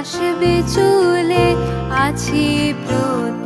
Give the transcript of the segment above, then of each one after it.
আসবে চুলে আছি প্রতি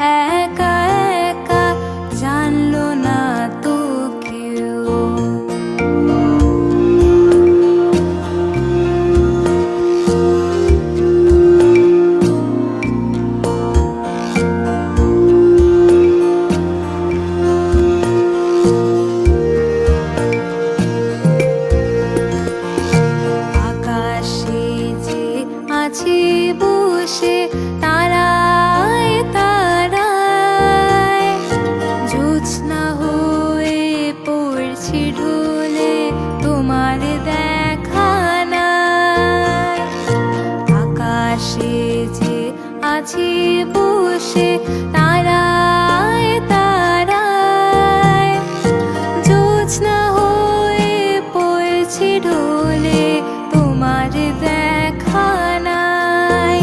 and কাছে বসে তারায় তারায়। হয়ে পড়ছে ঢোলে তোমার দেখা নাই।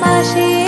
পাশে